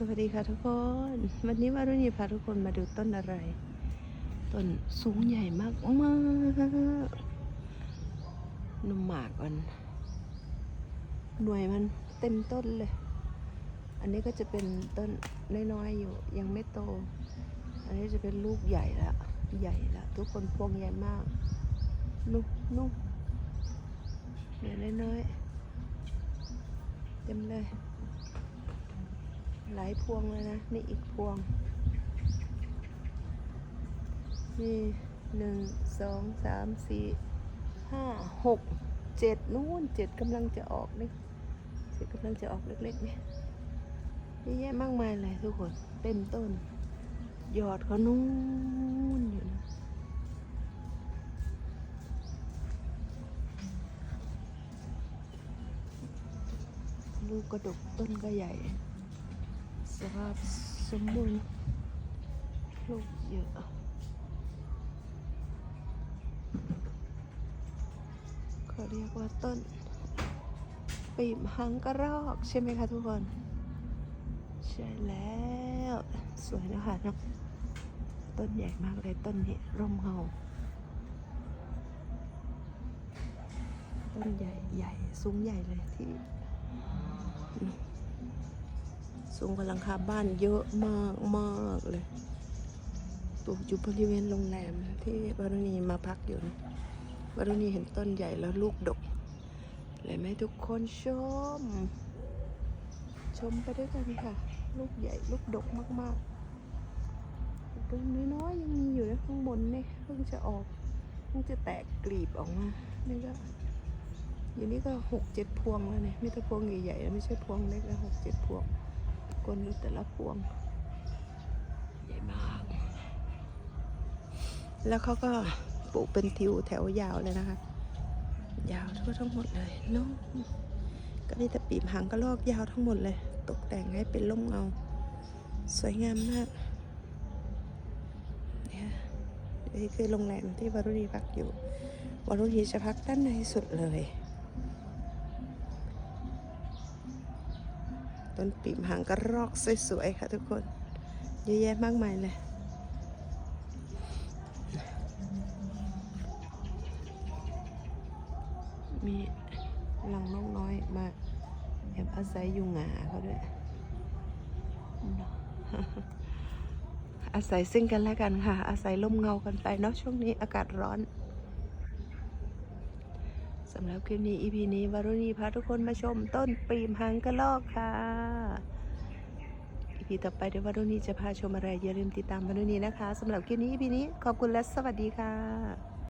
สวัสดีค่ะทุกคน วันนี้มารุณีพาทุกคนมาดูต้นอะไร ต้นสูงใหญ่มากมากนมหมากมัน หน่วยมันเต็มต้นเลย อันนี้ก็จะเป็นต้นน้อยๆอยู่ ยังไม่โต อันนี้จะเป็นลูกใหญ่ละ ใหญ่ละ ทุกคนพวงใหญ่มาก นุ่มนุ่มเนี่ยน้อยๆเต็มเลย หลายพวงเลยนะ นี่อีกพวง นี่หนึ่งสองสามสี่ห้าหกเจ็ดนู่นเจ็ดกำลังจะออกนี่เจ็ดกำลังจะออกเล็กๆเนี่ยเยอะแยะมากมายเลยทุกคนเต็มต้น ยอดเขานู่นอยู่นะลูกกระดกต้นก็ใหญ่ สภาพสมบูรณ์ลูกเยอะเขาเรียกว่าต้น ปีมหังกระรอก ใช่ไหมคะทุกคน ใช่แล้ว สวยนะคะเนาะต้นใหญ่มากเลยต้นนี้ร่มเงาต้นใหญ่ใหญ่สูงใหญ่เลยที่ สูงกว่าหลังคาบ้านเยอะมากมากเลยปลูกอยู่บริเวณโรงแรมที่วารุณีมาพักอยู่นะวารุณีเห็นต้นใหญ่แล้วลูกดกเลยให้ทุกคนชม ชมไปด้วยกันค่ะ ลูกใหญ่ลูกดกมากๆต้นน้อยๆยังมีอยู่นะข้างบนนี่เพิ่งจะออกเพิ่งจะแตกกลีบออกมานี่ก็อยู่นี่ก็หกเจ็ดพวงแล้วเนี่ยไม่ใช่พวงใหญ่ๆนะไม่ใช่พวงเล็กนะหกเจ็ดพวง ก้นดูแต่ละพวง ใหญ่มาก แล้วเขาก็ปลูกเป็นทิวแถวยาวเลยนะคะ ยาวทั่วทั้งหมดเลยน้องก็มีแต่ปีมหางกระลอกยาวทั้งหมดเลย ตกแต่งให้เป็นร่มเงา สวยงามมากเนี่ยนี่คือโรงแรมที่วารุณีพักอยู่วารุณีจะพักด้านในสุดเลย ต้นปีมหางกระรอกสวยๆค่ะทุกคน เยอะแยะมากมายเลยมีลังนกน้อยมาแอบอาศัยอยู่หงาเขาด้วย อาศัยซึ่งกันและกันค่ะ อาศัยร่มเงากันไปเนาะช่วงนี้อากาศร้อน สำหรับคลิปนี้ EP นี้วารุณีพาทุกคนมาชมต้นปีมหางกระลอกค่ะ EP ต่อไปเดี๋ยววารุณีจะพาชมอะไรอย่าลืมติดตามวารุณีนะคะสำหรับคลิปนี้ EP นี้ขอบคุณและสวัสดีค่ะ